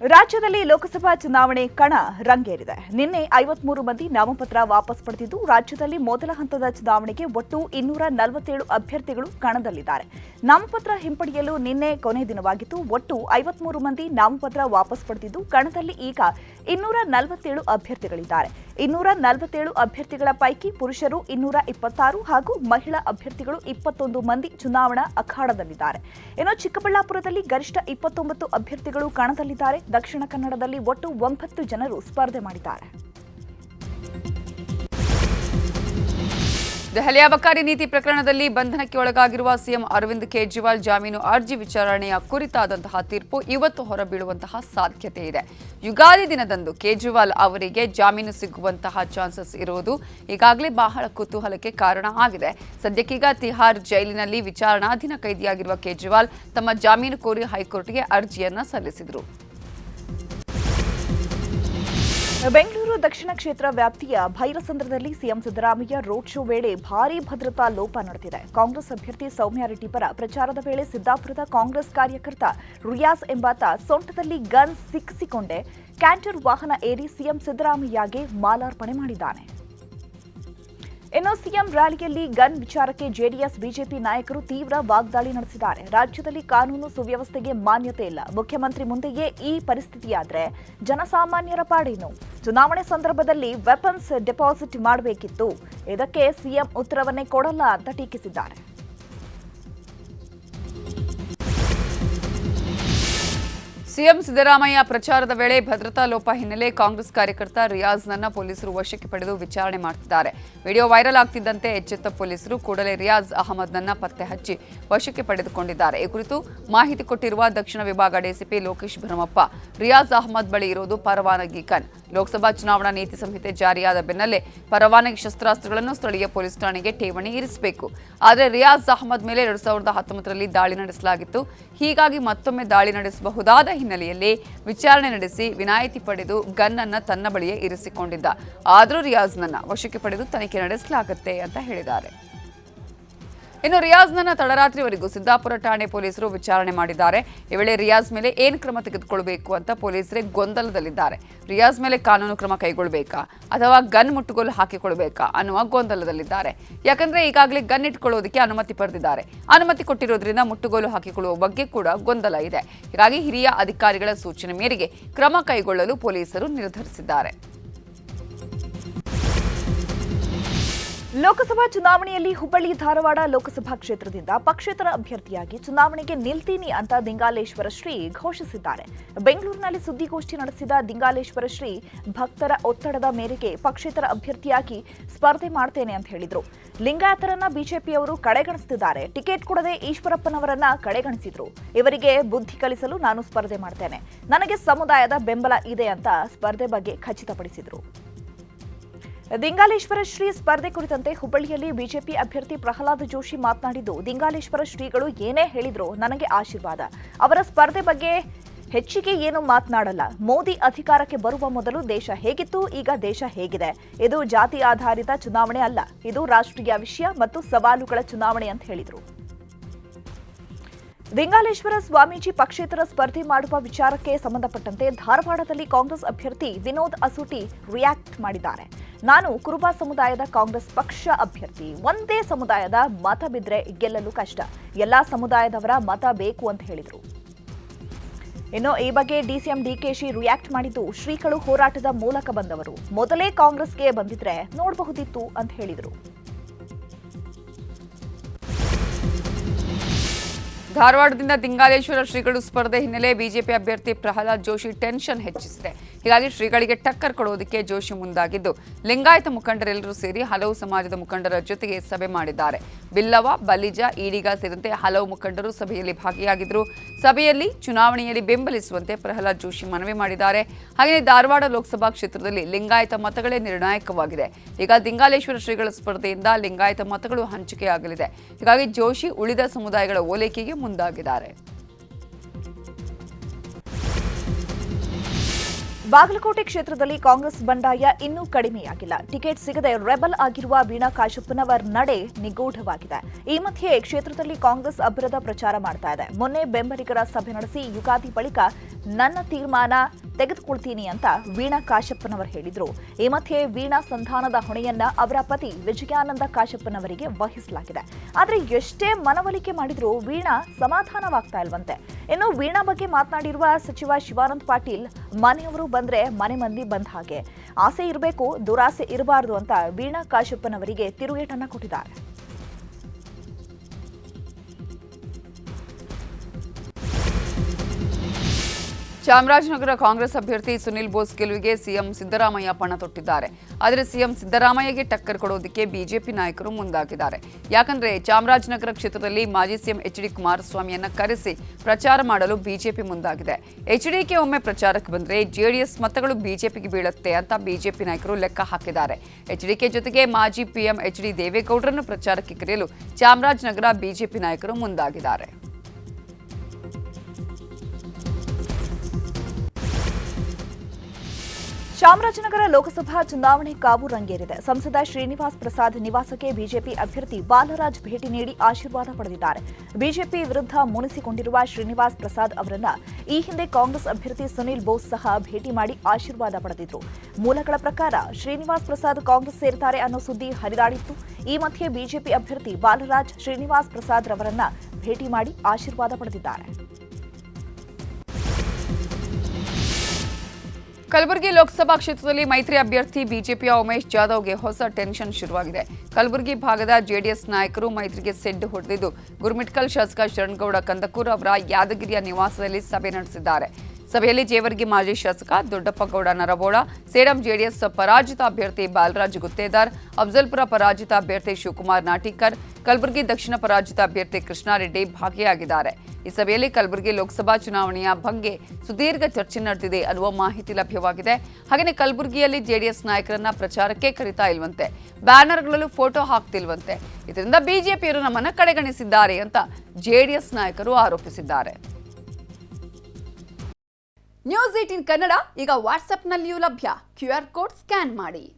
ರಾಜ್ಯದಲ್ಲಿ ಲೋಕಸಭಾ ಚುನಾವಣೆ ಕಣ ರಂಗೇರಿದೆ. ನಿನ್ನೆ ಐವತ್ಮೂರು ಮಂದಿ ನಾಮಪತ್ರ ವಾಪಸ್ ಪಡೆದಿದ್ದು, ರಾಜ್ಯದಲ್ಲಿ ಮೊದಲ ಹಂತದ ಚುನಾವಣೆಗೆ ಒಟ್ಟು ಇನ್ನೂರ ನಲವತ್ತೇಳು ಅಭ್ಯರ್ಥಿಗಳು ಕಣದಲ್ಲಿದ್ದಾರೆ. ನಾಮಪತ್ರ ಹಿಂಪಡೆಯಲು ನಿನ್ನೆ ಕೊನೆ ದಿನವಾಗಿದ್ದು ಒಟ್ಟು ಐವತ್ಮೂರು ಮಂದಿ ನಾಮಪತ್ರ ವಾಪಸ್ ಪಡೆದಿದ್ದು, ಕಣದಲ್ಲಿ ಈಗ ಇನ್ನೂರ ನಲವತ್ತೇಳು ಅಭ್ಯರ್ಥಿಗಳಿದ್ದಾರೆ. ಇನ್ನೂರ ನಲವತ್ತೇಳು ಅಭ್ಯರ್ಥಿಗಳ ಪೈಕಿ ಪುರುಷರು ಇನ್ನೂರ ಇಪ್ಪತ್ತಾರು ಹಾಗೂ ಮಹಿಳಾ ಅಭ್ಯರ್ಥಿಗಳು ಇಪ್ಪತ್ತೊಂದು ಮಂದಿ ಚುನಾವಣಾ ಅಖಾಡದಲ್ಲಿದ್ದಾರೆ. ಇನ್ನು ಚಿಕ್ಕಬಳ್ಳಾಪುರದಲ್ಲಿ ಗರಿಷ್ಠ ಇಪ್ಪತ್ತೊಂಬತ್ತು ಅಭ್ಯರ್ಥಿಗಳು ಕಣದಲ್ಲಿದ್ದಾರೆ. ದಕ್ಷಿಣ ಕನ್ನಡದಲ್ಲಿ ಒಟ್ಟು ಒಂಬತ್ತು ಜನರು ಸ್ಪರ್ಧೆ ಮಾಡಿದ್ದಾರೆ. ದೆಹಲಿ ಅಬಕಾರಿ ನೀತಿ ಪ್ರಕರಣದಲ್ಲಿ ಬಂಧನಕ್ಕೆ ಒಳಗಾಗಿರುವ ಸಿಎಂ ಅರವಿಂದ್ ಕೇಜ್ರಿವಾಲ್ ಜಾಮೀನು ಅರ್ಜಿ ವಿಚಾರಣೆಯ ಕುರಿತಾದಂತಹ ತೀರ್ಪು ಇವತ್ತು ಹೊರಬೀಳುವಂತಹ ಸಾಧ್ಯತೆ ಇದೆ. ಯುಗಾದಿ ದಿನದಂದು ಕೇಜ್ರಿವಾಲ್ ಅವರಿಗೆ ಜಾಮೀನು ಸಿಗುವಂತಹ ಚಾನ್ಸಸ್ ಇರುವುದು ಈಗಾಗಲೇ ಬಹಳ ಕುತೂಹಲಕ್ಕೆ ಕಾರಣ ಆಗಿದೆ. ಸದ್ಯಕ್ಕೀಗ ತಿಹಾರ್ ಜೈಲಿನಲ್ಲಿ ವಿಚಾರಣಾಧೀನ ಕೈದಿಯಾಗಿರುವ ಕೇಜ್ರಿವಾಲ್ ತಮ್ಮ ಜಾಮೀನು ಕೋರಿ ಹೈಕೋರ್ಟ್ಗೆ ಅರ್ಜಿಯನ್ನ ಸಲ್ಲಿಸಿದರು. ಬೆಂಗಳೂರು ದಕ್ಷಿಣ ಕ್ಷೇತ್ರ ವ್ಯಾಪ್ತಿಯ ಭೈರಸಂದ್ರದಲ್ಲಿ ಸಿಎಂ ಸಿದ್ದರಾಮಯ್ಯ ರೋಡ್ ಶೋ ವೇಳೆ ಭಾರೀ ಭದ್ರತಾ ಲೋಪ ನಡೆದಿದೆ. ಕಾಂಗ್ರೆಸ್ ಅಭ್ಯರ್ಥಿ ಸೌಮ್ಯ ರೆಡ್ಡಿ ಪರ ಪ್ರಚಾರದ ವೇಳೆ ಸಿದ್ದಾಪುರದ ಕಾಂಗ್ರೆಸ್ ಕಾರ್ಯಕರ್ತ ರಿಯಾಸ್ ಎಂಬಾತ ಸೊಂಟದಲ್ಲಿ ಗನ್ ಸಿಕ್ಕಿಸಿಕೊಂಡೇ. ಕ್ಯಾಂಟರ್ ವಾಹನ ಏರಿ ಸಿಎಂ ಸಿದ್ದರಾಮಯ್ಯಗೆ ಮಾಲಾರ್ಪಣೆ ಮಾಡಿದ್ದಾನೆ. ಇನ್ನು ರ್ಯಾಲಿಯಲ್ಲಿ ಗನ್ ವಿಚಾರಕ್ಕೆ ಜೆಡಿಎಸ್, ಬಿಜೆಪಿ ನಾಯಕರು ತೀವ್ರ ವಾಗ್ದಾಳಿ ನಡೆಸಿದ್ದಾರೆ. ರಾಜ್ಯದಲ್ಲಿ ಕಾನೂನು ಸುವ್ಯವಸ್ಥೆಗೆ ಮಾನ್ಯತೆ ಇಲ್ಲ. ಮುಖ್ಯಮಂತ್ರಿ ಮುಂದೆಯೇ ಈ ಪರಿಸ್ಥಿತಿಯಾದರೆ ಜನಸಾಮಾನ್ಯರ ಪಾಡೇನು? ಚುನಾವಣೆ ಸಂದರ್ಭದಲ್ಲಿ ವೆಪನ್ಸ್ ಡೆಪಾಸಿಟ್ ಮಾಡಬೇಕಿತ್ತು. ಇದಕ್ಕೆ ಸಿಎಂ ಉತ್ತರವನ್ನೇ ಕೊಡಲ್ಲ ಅಂತ ಟೀಕಿಸಿದ್ದಾರೆ. ಸಿಎಂ ಸಿದ್ದರಾಮಯ್ಯ ಪ್ರಚಾರದ ವೇಳೆ ಭದ್ರತಾ ಲೋಪ ಹಿನ್ನೆಲೆ ಕಾಂಗ್ರೆಸ್ ಕಾರ್ಯಕರ್ತ ರಿಯಾಜ್ನನ್ನ ಪೊಲೀಸರು ವಶಕ್ಕೆ ಪಡೆದು ವಿಚಾರಣೆ ಮಾಡುತ್ತಿದ್ದಾರೆ ವಿಡಿಯೋ ವೈರಲ್ ಆಗ್ತಿದ್ದಂತೆ ಎಚ್ಚೆತ್ತ ಪೊಲೀಸರು ಕೂಡಲೇ ರಿಯಾಜ್ ಅಹಮದ್ನನ್ನ ಪತ್ತೆ ಹಚ್ಚಿ ವಶಕ್ಕೆ ಪಡೆದುಕೊಂಡಿದ್ದಾರೆ. ಈ ಕುರಿತು ಮಾಹಿತಿ ಕೊಟ್ಟಿರುವ ದಕ್ಷಿಣ ವಿಭಾಗ ಡಿಸಿಪಿ ಲೋಕೇಶ್ ಭರಮಪ್ಪ, ರಿಯಾಜ್ ಅಹಮದ್ ಬಳಿ ಇರೋದು ಪರವಾನಗಿ ಕನ್. ಲೋಕಸಭಾ ಚುನಾವಣಾ ನೀತಿ ಸಂಹಿತೆ ಜಾರಿಯಾದ ಬೆನ್ನಲ್ಲೇ ಪರವಾನಗಿ ಶಸ್ತ್ರಾಸ್ತ್ರಗಳನ್ನು ಸ್ಥಳೀಯ ಪೊಲೀಸ್ ಠಾಣೆಗೆ ಠೇವಣಿ ಇರಿಸಬೇಕು. ಆದರೆ ರಿಯಾಜ್ ಅಹಮದ್ ಮೇಲೆ ಎರಡ್ ಸಾವಿರದ ದಾಳಿ ನಡೆಸಲಾಗಿತ್ತು. ಹೀಗಾಗಿ ಮತ್ತೊಮ್ಮೆ ದಾಳಿ ನಡೆಸಬಹುದಾದ ಹಿನ್ನೆಲೆಯಲ್ಲಿ ವಿಚಾರಣೆ ನಡೆಸಿ ವಿನಾಯಿತಿ ಪಡೆದು ಗನ್ ಅನ್ನ ತನ್ನ ಬಳಿಯೇ ಇರಿಸಿಕೊಂಡಿದ್ದ. ಆದರೂ ರಿಯಾಜ್ನನ್ನ ವಶಕ್ಕೆ ಪಡೆದು ತನಿಖೆ ನಡೆಸಲಾಗುತ್ತೆ ಅಂತ ಹೇಳಿದ್ದಾರೆ. ಇನ್ನು ರಿಯಾಜ್ನನ್ನ ತಡರಾತ್ರಿವರೆಗೂ ಸಿದ್ದಾಪುರ ಠಾಣೆ ಪೊಲೀಸರು ವಿಚಾರಣೆ ಮಾಡಿದ್ದಾರೆ. ಈ ವೇಳೆ ರಿಯಾಜ್ ಮೇಲೆ ಏನು ಕ್ರಮ ತೆಗೆದುಕೊಳ್ಬೇಕು ಅಂತ ಪೊಲೀಸರೇ ಗೊಂದಲದಲ್ಲಿದ್ದಾರೆ. ರಿಯಾಜ್ ಮೇಲೆ ಕಾನೂನು ಕ್ರಮ ಕೈಗೊಳ್ಳಬೇಕಾ ಅಥವಾ ಗನ್ ಮುಟ್ಟುಗೋಲು ಹಾಕಿಕೊಳ್ಬೇಕಾ? ಅನ್ನುವ ಗೊಂದಲದಲ್ಲಿದ್ದಾರೆ. ಯಾಕಂದ್ರೆ ಈಗಾಗಲೇ ಗನ್ ಇಟ್ಕೊಳ್ಳೋದಕ್ಕೆ ಅನುಮತಿ ಪಡೆದಿದ್ದಾರೆ. ಅನುಮತಿ ಕೊಟ್ಟಿರೋದ್ರಿಂದ ಮುಟ್ಟುಗೋಲು ಹಾಕಿಕೊಳ್ಳುವ ಬಗ್ಗೆ ಕೂಡ ಗೊಂದಲ ಇದೆ. ಹೀಗಾಗಿ ಹಿರಿಯ ಅಧಿಕಾರಿಗಳ ಸೂಚನೆ ಮೇರೆಗೆ ಕ್ರಮ ಕೈಗೊಳ್ಳಲು ಪೊಲೀಸರು ನಿರ್ಧರಿಸಿದ್ದಾರೆ. ಲೋಕಸಭಾ ಚುನಾವಣೆಯಲ್ಲಿ ಹುಬ್ಬಳ್ಳಿ, ಧಾರವಾಡ ಲೋಕಸಭಾ ಕ್ಷೇತ್ರದಿಂದ ಪಕ್ಷೇತರ ಅಭ್ಯರ್ಥಿಯಾಗಿ ಚುನಾವಣೆಗೆ ನಿಲ್ತೀನಿ ಅಂತ ದಿಂಗಾಲೇಶ್ವರ ಶ್ರೀ ಘೋಷಿಸಿದ್ದಾರೆ. ಬೆಂಗಳೂರಿನಲ್ಲಿ ಸುದ್ದಿಗೋಷ್ಠಿ ನಡೆಸಿದ ದಿಂಗಾಲೇಶ್ವರ ಶ್ರೀ ಭಕ್ತರ ಒತ್ತಡದ ಮೇರೆಗೆ ಪಕ್ಷೇತರ ಅಭ್ಯರ್ಥಿಯಾಗಿ ಸ್ಪರ್ಧೆ ಮಾಡ್ತೇನೆ ಅಂತ ಹೇಳಿದ್ರು. ಲಿಂಗಾಯತರನ್ನ ಬಿಜೆಪಿಯವರು ಕಡೆಗಣಿಸುತ್ತಿದ್ದಾರೆ ಟಿಕೆಟ್ ಕೊಡದೆ ಈಶ್ವರಪ್ಪನವರನ್ನ ಕಡೆಗಣಿಸಿದ್ರು. ಇವರಿಗೆ ಬುದ್ಧಿ ಕಲಿಸಲು ನಾನು ಸ್ಪರ್ಧೆ ಮಾಡ್ತೇನೆ. ನನಗೆ ಸಮುದಾಯದ ಬೆಂಬಲ ಇದೆ ಅಂತ ಸ್ಪರ್ಧೆ ಬಗ್ಗೆ ಖಚಿತಪಡಿಸಿದ್ರು. ದಿಂಗಾಲೇಶ್ವರ ಶ್ರೀ ಸ್ಪರ್ಧೆ ಕುರಿತಂತೆ ಹುಬ್ಬಳ್ಳಿಯಲ್ಲಿ ಬಿಜೆಪಿ ಅಭ್ಯರ್ಥಿ ಪ್ರಹ್ಲಾದ್ ಜೋಶಿ ಮಾತನಾಡಿದ್ದು, ದಿಂಗಾಲೇಶ್ವರ ಶ್ರೀಗಳು ಏನೇ ಹೇಳಿದ್ರು ನನಗೆ ಆಶೀರ್ವಾದ. ಅವರ ಸ್ಪರ್ಧೆ ಬಗ್ಗೆ ಹೆಚ್ಚಿಗೆ ಏನು ಮಾತನಾಡಲ್ಲ. ಮೋದಿ ಅಧಿಕಾರಕ್ಕೆ ಬರುವ ಮೊದಲು ದೇಶ ಹೇಗಿತ್ತು, ಈಗ ದೇಶ ಹೇಗಿದೆ. ಇದು ಜಾತಿ ಆಧಾರಿತ ಚುನಾವಣೆ ಅಲ್ಲ, ಇದು ರಾಷ್ಟ್ರೀಯ ವಿಷಯ ಮತ್ತು ಸವಾಲುಗಳ ಚುನಾವಣೆ ಅಂತ ಹೇಳಿದರು. ದಿಂಗಾಲೇಶ್ವರ ಸ್ವಾಮೀಜಿ ಪಕ್ಷೇತರ ಸ್ಪರ್ಧೆ ಮಾಡುವ ವಿಚಾರಕ್ಕೆ ಸಂಬಂಧಪಟ್ಟಂತೆ ಧಾರವಾಡದಲ್ಲಿ ಕಾಂಗ್ರೆಸ್ ಅಭ್ಯರ್ಥಿ ವಿನೋದ್ ಅಸೂಟಿ ರಿಯಾಕ್ಟ್ ಮಾಡಿದ್ದಾರೆ. ನಾನು ಕುರುಬ ಸಮುದಾಯದ ಕಾಂಗ್ರೆಸ್ ಪಕ್ಷ ಅಭ್ಯರ್ಥಿ. ಒಂದೇ ಸಮುದಾಯದ ಮತ ಬಿದ್ರೆ ಗೆಲ್ಲಲು ಕಷ್ಟ. ಎಲ್ಲಾ ಸಮುದಾಯದವರ ಮತ ಬೇಕು ಅಂತ ಹೇಳಿದರು. ಇನ್ನು ಈ ಬಗ್ಗೆ ಡಿಸಿಎಂ ಡಿಕೆಶಿ ರಿಯಾಕ್ಟ್ ಮಾಡಿದ್ದು ಶ್ರೀಗಳು ಹೋರಾಟದ ಮೂಲಕ ಬಂದವರು. ಮೊದಲೇ ಕಾಂಗ್ರೆಸ್ಗೆ ಬಂದಿದ್ರೆ ನೋಡಬಹುದಿತ್ತು ಅಂತ ಹೇಳಿದರು. ಧಾರವಾಡದಿಂದ ದಿಂಗಾಲೇಶ್ವರ ಶ್ರೀಗಳು ಸ್ಪರ್ಧೆ ಹಿನ್ನೆಲೆ ಬಿಜೆಪಿ ಅಭ್ಯರ್ಥಿ ಪ್ರಹ್ಲಾದ್ ಜೋಶಿ ಟೆನ್ಷನ್ ಹೆಚ್ಚಿಸಿದೆ. ಹೀಗಾಗಿ ಶ್ರೀಗಳಿಗೆ ಟಕ್ಕರ್ ಕೊಡುವುದಕ್ಕೆ ಜೋಶಿ ಮುಂದಾಗಿದ್ದು, ಲಿಂಗಾಯತ ಮುಖಂಡರೆಲ್ಲರೂ ಸೇರಿ ಹಲವು ಸಮಾಜದ ಮುಖಂಡರ ಜೊತೆಗೆ ಸಭೆ ಮಾಡಿದ್ದಾರೆ. ಬಿಲ್ಲವ ಬಲಿಜ, ಈಡಿಗ ಸೇರಿದಂತೆ ಹಲವು ಮುಖಂಡರು ಸಭೆಯಲ್ಲಿ ಭಾಗಿಯಾಗಿದ್ದರು. ಸಭೆಯಲ್ಲಿ ಚುನಾವಣೆಯಲ್ಲಿ ಬೆಂಬಲಿಸುವಂತೆ ಪ್ರಹ್ಲಾದ್ ಜೋಶಿ ಮನವಿ ಮಾಡಿದ್ದಾರೆ. ಹಾಗೆಯೇ ಧಾರವಾಡ ಲೋಕಸಭಾ ಕ್ಷೇತ್ರದಲ್ಲಿ ಲಿಂಗಾಯತ ಮತಗಳೇ ನಿರ್ಣಾಯಕವಾಗಿದೆ. ಈಗ ದಿಂಗಾಲೇಶ್ವರ ಶ್ರೀಗಳ ಸ್ಪರ್ಧೆಯಿಂದ ಲಿಂಗಾಯತ ಮತಗಳು ಹಂಚಿಕೆಯಾಗಲಿದೆ. ಹೀಗಾಗಿ ಜೋಶಿ ಉಳಿದ ಸಮುದಾಯಗಳ ಓಲೈಕೆಗೆ ಮುಂದಾಗಿದ್ದಾರೆ. ಬಾಗಲಕೋಟೆ ಕ್ಷೇತ್ರದಲ್ಲಿ ಕಾಂಗ್ರೆಸ್ ಬಂಡಾಯ ಇನ್ನೂ ಕಡಿಮೆಯಾಗಿಲ್ಲ. ಟಿಕೆಟ್ ಸಿಗದೆ ರೆಬಲ್ ಆಗಿರುವ ವೀಣಾ ಕಾಶಪ್ಪನವರ್ ನಡೆ ನಿಗೂಢವಾಗಿದೆ. ಈ ಮಧ್ಯೆ ಕ್ಷೇತ್ರದಲ್ಲಿ ಕಾಂಗ್ರೆಸ್ ಅಭ್ರದ ಪ್ರಚಾರ ಮಾಡ್ತಾ ಇದೆ. ಮೊನ್ನೆ ಬೆಂಬಲಿಗರ ಸಭೆ ನಡೆಸಿ ಯುಗಾದಿ ಬಳಿಕ ನನ್ನ ತೀರ್ಮಾನ ತೆಗೆದುಕೊಳ್ತೀನಿ ಅಂತ ವೀಣಾ ಕಾಶಪ್ಪನವರ್ ಹೇಳಿದ್ರು. ಈ ಮಧ್ಯೆ ವೀಣಾ ಸಂಧಾನದ ಹೊಣೆಯನ್ನ ಅವರ ಪತಿ ವಿಜಯಾನಂದ ಕಾಶಪ್ಪನವರಿಗೆ ವಹಿಸಲಾಗಿದೆ. ಆದರೆ ಎಷ್ಟೇ ಮನವೊಲಿಕೆ ಮಾಡಿದ್ರೂ ವೀಣಾ ಸಮಾಧಾನವಾಗ್ತಾ ಇಲ್ವಂತೆ. ಇನ್ನು ವೀಣಾ ಬಗ್ಗೆ ಮಾತನಾಡಿರುವ ಸಚಿವ ಶಿವಾನಂದ ಪಾಟೀಲ್ ಮನೆಯವರು ಬಂದ್ರೆ ಮನೆ ಮಂದಿ ಬಂದ ಹಾಗೆ. ಆಸೆ ಇರಬೇಕು ದುರಾಸೆ ಇರಬಾರದು ಅಂತ ವೀಣಾ ಕಾಶಪ್ಪನವರಿಗೆ ತಿರುಗೇಟನ್ನ ಕೊಟ್ಟಿದ್ದಾರೆ. ಚಾಮರಾಜನಗರ ಕಾಂಗ್ರೆಸ್ ಅಭ್ಯರ್ಥಿ ಸುನಿಲ್ ಬೋಸ್ ಗೆಲುವಿಗೆ ಸಿಎಂ ಸಿದ್ದರಾಮಯ್ಯ ಪಣ ತೊಟ್ಟಿದ್ದಾರೆ. ಆದರೆ ಸಿಎಂ ಸಿದ್ದರಾಮಯ್ಯಗೆ ಟಕ್ಕರ್ ಕೊಡೋದಕ್ಕೆ ಬಿಜೆಪಿ ನಾಯಕರು ಮುಂದಾಗಿದ್ದಾರೆ. ಯಾಕಂದ್ರೆ ಚಾಮರಾಜನಗರ ಕ್ಷೇತ್ರದಲ್ಲಿ ಮಾಜಿ ಸಿಎಂ ಎಚ್ ಡಿ ಕುಮಾರಸ್ವಾಮಿಯನ್ನ ಕರೆಸಿ ಪ್ರಚಾರ ಮಾಡಲು ಬಿಜೆಪಿ ಮುಂದಾಗಿದೆ. ಎಚ್ಡಿಕೆ ಒಮ್ಮೆ ಪ್ರಚಾರಕ್ಕೆ ಬಂದ್ರೆ ಜೆಡಿಎಸ್ ಮತಗಳು ಬಿಜೆಪಿಗೆ ಬೀಳುತ್ತೆ ಅಂತ ಬಿಜೆಪಿ ನಾಯಕರು ಲೆಕ್ಕ ಹಾಕಿದ್ದಾರೆ. ಎಚ್ಡಿಕೆ ಜೊತೆಗೆ ಮಾಜಿ ಪಿಎಂ ಎಚ್ ಡಿ ದೇವೇಗೌಡರನ್ನು ಪ್ರಚಾರಕ್ಕೆ ಕರೆಯಲು ಚಾಮರಾಜನಗರ ಬಿಜೆಪಿ ನಾಯಕರು ಮುಂದಾಗಿದ್ದಾರೆ. ಚಾಮರಾಜನಗರ ಲೋಕಸಭಾ ಚುನಾವಣೆ ಕಾವು ರಂಗೇರಿದೆ. ಸಂಸದ ಶ್ರೀನಿವಾಸ್ ಪ್ರಸಾದ್ ನಿವಾಸಕ್ಕೆ ಬಿಜೆಪಿ ಅಭ್ಯರ್ಥಿ ಬಾಲರಾಜ್ ಭೇಟಿ ನೀಡಿ ಆಶೀರ್ವಾದ ಪಡೆದಿದ್ದಾರೆ. ಬಿಜೆಪಿ ವಿರುದ್ಧ ಮುನಿಸಿಕೊಂಡಿರುವ ಶ್ರೀನಿವಾಸ್ ಪ್ರಸಾದ್ ಅವರನ್ನ ಈ ಹಿಂದೆ ಕಾಂಗ್ರೆಸ್ ಅಭ್ಯರ್ಥಿ ಸುನಿಲ್ ಬೋಸ್ ಸಹ ಭೇಟಿ ಮಾಡಿ ಆಶೀರ್ವಾದ ಪಡೆದಿದ್ರು. ಮೂಲಗಳ ಪ್ರಕಾರ ಶ್ರೀನಿವಾಸ್ ಪ್ರಸಾದ್ ಕಾಂಗ್ರೆಸ್ ಸೇರ್ತಾರೆ ಅನ್ನೋ ಸುದ್ದಿ ಹರಿದಾಡಿತ್ತು. ಈ ಮಧ್ಯೆ ಬಿಜೆಪಿ ಅಭ್ಯರ್ಥಿ ಬಾಲರಾಜ್ ಶ್ರೀನಿವಾಸ್ ಪ್ರಸಾದ್ ರವರನ್ನ ಭೇಟಿ ಮಾಡಿ ಆಶೀರ್ವಾದ ಪಡೆದಿದ್ದಾರೆ. ಕಲಬುರಗಿ ಲೋಕಸಭಾ ಕ್ಷೇತ್ರದಲ್ಲಿ ಮೈತ್ರಿ ಅಭ್ಯರ್ಥಿ ಬಿಜೆಪಿಯ ಉಮೇಶ್ ಜಾಧವ್ಗೆ ಹೊಸ ಟೆನ್ಷನ್ ಶುರುವಾಗಿದೆ. ಕಲಬುರಗಿ ಭಾಗದ ಜೆಡಿಎಸ್ ನಾಯಕರು ಮೈತ್ರಿಗೆ ಸೆಡ್ಡು ಹೊಡೆದಿದ್ದು ಗುರುಮಿಟ್ಕಲ್ ಶಾಸಕ ಶರಣಗೌಡ ಕಂದಕೂರ್ ಅವರ ಯಾದಗಿರಿಯ ನಿವಾಸದಲ್ಲಿ ಸಭೆ ನಡೆಸಿದ್ದಾರೆ. ಸಭೆಯಲ್ಲಿ ಜೇವರ್ಗಿ ಮಾಜಿ ಶಾಸಕ ದೊಡ್ಡಪ್ಪಗೌಡ ನರಬೋಳ, ಸೇಡಂ ಜೆಡಿಎಸ್ ಪರಾಜಿತ ಅಭ್ಯರ್ಥಿ ಬಾಲರಾಜ್ ಗುತ್ತೇದಾರ್, ಅಫಜಲ್ಪುರ ಪರಾಜಿತ ಅಭ್ಯರ್ಥಿ ಶಿವಕುಮಾರ್ ನಾಟಿಕರ್, ಕಲಬುರಗಿ ದಕ್ಷಿಣ ಪರಾಜಿತ ಅಭ್ಯರ್ಥಿ ಕೃಷ್ಣಾರೆಡ್ಡಿ ಭಾಗಿಯಾಗಿದ್ದಾರೆ. ಈ ಸಭೆಯಲ್ಲಿ ಕಲಬುರಗಿ ಲೋಕಸಭಾ ಚುನಾವಣೆಯ ಬಗ್ಗೆ ಸುದೀರ್ಘ ಚರ್ಚೆ ನಡೆದಿದೆ ಅನ್ನುವ ಮಾಹಿತಿ ಲಭ್ಯವಾಗಿದೆ. ಹಾಗೆಯೇ ಕಲಬುರಗಿಯಲ್ಲಿ ಜೆಡಿಎಸ್ ನಾಯಕರನ್ನ ಪ್ರಚಾರಕ್ಕೆ ಕರೀತಾ ಇಲ್ವಂತೆ, ಬ್ಯಾನರ್ಗಳಲ್ಲೂ ಫೋಟೋ ಹಾಕ್ತಿಲ್ವಂತೆ. ಇದರಿಂದ ಬಿಜೆಪಿಯರು ನಮ್ಮನ್ನ ಕಡೆಗಣಿಸಿದ್ದಾರೆ ಅಂತ ಜೆಡಿಎಸ್ ನಾಯಕರು ಆರೋಪಿಸಿದ್ದಾರೆ. ನ್ಯೂಸ್ ಏಟಿನ್ ಕನ್ನಡ ಈಗ ವಾಟ್ಸ್ಆಪ್ನಲ್ಲಿಯೂ ಲಭ್ಯ. ಕ್ಯೂ ಕೋಡ್ ಸ್ಕ್ಯಾನ್ ಮಾಡಿ.